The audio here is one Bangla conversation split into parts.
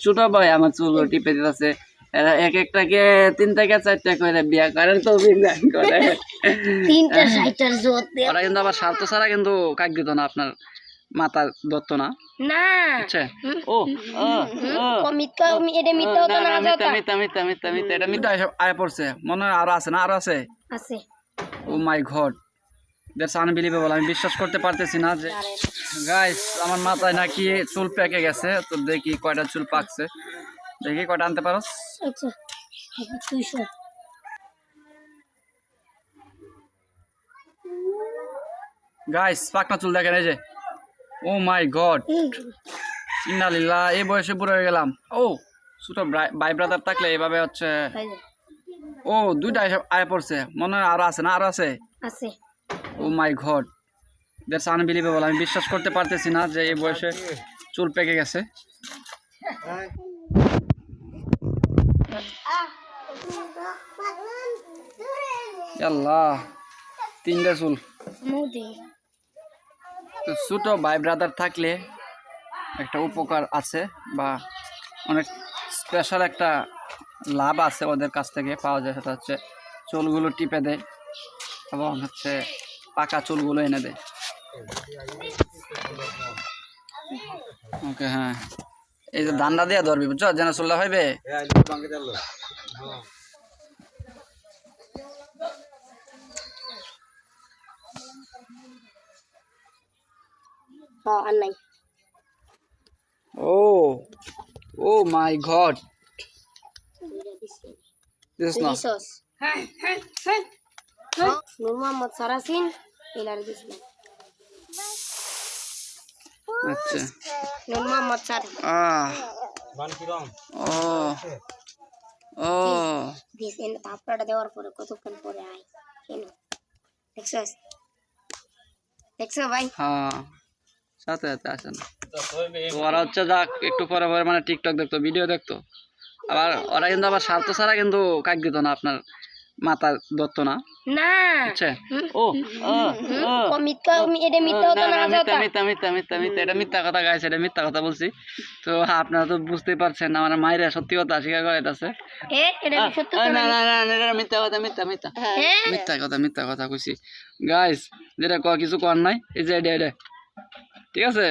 ছোট ভাই আমার চুল টিপে দিতেছে এক একটাকে তিন থেকে চারটা করে বিয়া করেন তো করে তিনটা জোতে ওরা কিন্তু আবার স্বার্থ ছাড়া কিন্তু কাক দিত না আপনার মাথা ধরতো না না ও ও ও মিথ্যা এটা মিথ্যা হতো না মিথ্যা মিথ্যা মিথ্যা মিথ্যা মিথ্যা এটা মিথ্যা আয় পড়ছে মনে হয় আরও আছে না আরও আছে আছে oh my god that's unbelievable আমি বিশ্বাস করতে পারতেছি না যে গাইস আমার মাথায় নাকি চুল পেকে গেছে। তো দেখি কয়টা চুল পাকছে। দেখি কয়টা আনতে পারো। আচ্ছা গাইস পাকনা চুল দেখেন এই যে। ও মাই গড ইন্নালিল্লাহ এই বয়সে বুড়ো হয়ে গেলাম। ও ছোট ভাই ব্রাদার থাকলে এভাবে হচ্ছে। ও দুইটা এসব আয় পড়ছে। মনে হয় আরও আছে না? আরও আছে? আছে। Oh my god. That's unbelievable আমি বিশ্বাস করতে পারতেছি না যে এই বয়সে চুল পেকে গেছে। আল্লাহ তিনটা চুল। ছোট ভাই ব্রাদার থাকলে একটা উপকার আছে বা অনেক স্পেশাল একটা লাভ আছে ওদের কাছ থেকে পাওয়া যায় সেটা হচ্ছে চুলগুলো টিপে দেয় এবং হচ্ছে পাকা চুলগুলো এনে দেয় ওকে হ্যাঁ। এই যে দান্ডা দিয়ে ধরবি বুঝছ? যেন চুল্লা হইবে? হ্যাঁ ও ও মাই গড। দিস না নূর মোহাম্মদ সারাসিন এলার দিছিল আচ্ছা নূর মোহাম্মদ সার আহ ও ও দিস এনে দেওয়ার পরে কতক্ষণ পরে আয় কেন দেখছস দেখছ ভাই হ্যাঁ সাথে সাথে আসে ওরা হচ্ছে যাক একটু পরে পরে মানে টিকটক দেখতো ভিডিও দেখতো আবার ওরা কিন্তু আবার স্বার্থ ছাড়া কিন্তু কাক দিত না আপনার মাথা ধরতো না? না। বুঝছে ও ও ও ও মিথ্যা এটা মিথ্যা হতো না মিথ্যা মিথ্যা মিথ্যা মিথ্যা মিথ্যা এটা মিথ্যা কথা গাইছে এটা মিথ্যা কথা বলছি। তো আপনারা তো বুঝতেই পারছেন আমার মায়েরা সত্যি কথা স্বীকার করে আছে না না না না, এটা মিথ্যা কথা মিথ্যা মিথ্যা। হ্যাঁ। মিথ্যা কথা মিথ্যা কথা কইছি। গাইস যেটা কিছু কর নাই? এই যে এটা এটা ঠিক আছে?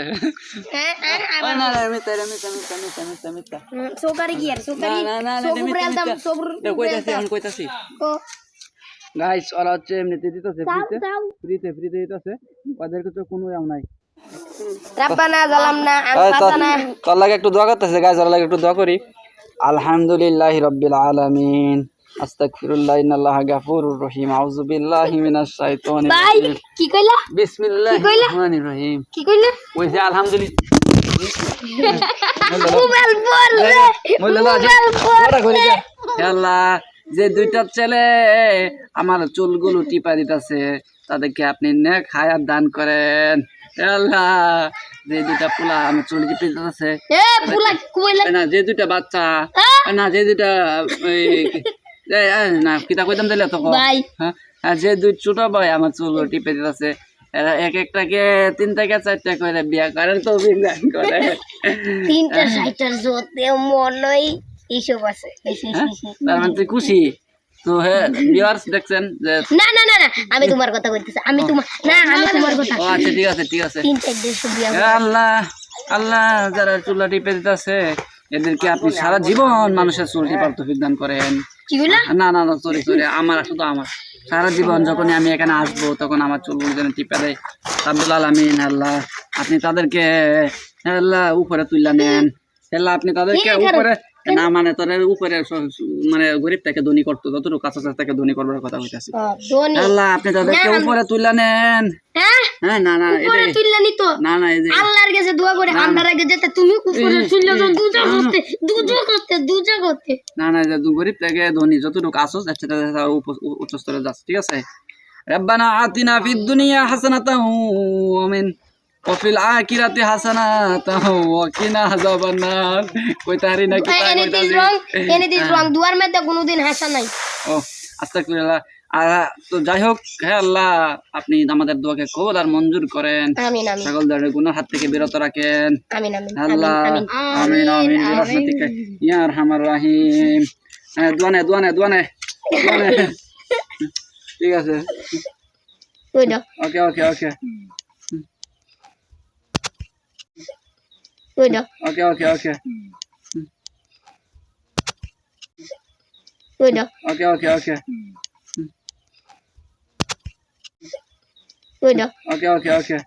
গাইস ওরা হচ্ছে এমনিতে দিতেছে ফ্রিতে। ফ্রিতে ফ্রিতে দিতেছে। ওদের তো কোনো এম নাই। রাব্বানা জালামনা আনফাসানা তোর লাগে একটু দোয়া করতেছে গাইস ওর লাগে একটু দোয়া করি। আলহামদুলিল্লাহ রাব্বিল আলামিন। আস্তাগফিরুল্লাহ ইন্নাল্লাহা গাফুরুর রহিম। আউযু বিল্লাহি মিনাশ শাইতানির রাজিম। কি কইলা? বিসমিল্লাহির রহমানির রহিম। কি কইলা? ওই যে আলহামদুলিল্লাহ। মোবাইল বলল আল্লাহ দুইটা ছেলে আমার চুলগুলো টিপা দিতেছে তাদেরকে আপনি নেক হায়াত দান করেন। আল্লাহ যে দুইটা পোলা আমার চুল টিপে দিতেছে না যে দুইটা বাচ্চা না যে দুইটা না কিতা কইতাম তো ভাই হ্যাঁ যে দুই ছোট ভাই আমার চুল টিপে দিতেছে এক একটাকে তিন থেকে চারটা করে বিয়া করেন তো বিজ্ঞান করে। তিনটা সাইটার জোতে মনই এইসব আছে। এসে, এসে, হ্যাঁ? তার মানে তুই খুশি? তো হ্যাঁ ভিউয়ার্স দেখছেন যে না না না না আমি তোমার কথা কইতেছি আমি তোমার না আমি তোমার কথা ও আচ্ছা ঠিক আছে ঠিক আছে। তিন চার বিয়া আল্লাহ আল্লাহ যারা চুলা টিপে দিতেছে এদেরকে আপনি সারা জীবন মানুষের চুল টিপার তৌফিক দান করেন। কি না না না সরি সরি আমার শুধু আমার। সারা জীবন যখনই আমি এখানে আসব তখন আমার চুলগুলো যেন টিপে দেয়। আব্দুল আলমিন আল্লাহ আপনি তাদেরকে আল্লাহ উপরে তুললা নেন। আল্লাহ আপনি তাদেরকে উপরে না মানে তোর উপরে মানে গরিব থেকে ধনী করতো যতটুকু কাছে থেকে ধনী করবার কথা হইতাছে আল্লাহ আপনি তাদেরকে উপরে তুললা নেন। হ্যাঁ? হ্যাঁ না না উপরে এটা তুললা নিতো। না না এই যে আল্লাহর কাছে দোয়া করে আমরা আগে যেতে তুমি উপরে তুললে তো দুজা করতে দুজা করতে। না না যে দু- গরিব থেকে ধনী যতটুকু আসো সেটা উচ্চ স্তরে যাচ্ছে ঠিক আছে? রব্বানা আতিনা ফিদ দুনিয়া হাসানাতাহু ওয়া মিন ওয়া ফিল আখিরাতি হাসানাতাহু ওয়া কিনা আযাবান নার কইতা হারি না কি এনে দিস রং এনে দিস রং দুয়ার মধ্যে কোনোদিন হাসা নাই। ও আস্তাগফিরুল্লাহ। আর তো যাই হোক হ্যাঁ আল্লাহ আপনি আমাদের দোয়াকে কবুল আর মঞ্জুর করেন। আমিন আমিন। সকল ধরনের গুনার হাত থেকে বিরত রাখেন। আমিন আমিন আল্লাহ আমিন আমিন। বিরহমাতিকা ইয়া আরহামার রাহিম। হ্যাঁ দোয়ানে দোয়ানে দোয়ানে ঠিক আছে। ওকে ওকে ওকে। ওকে ওকে ওকে। ওকে ওকে ওকে। ওই দাও ওকে ওকে ওকে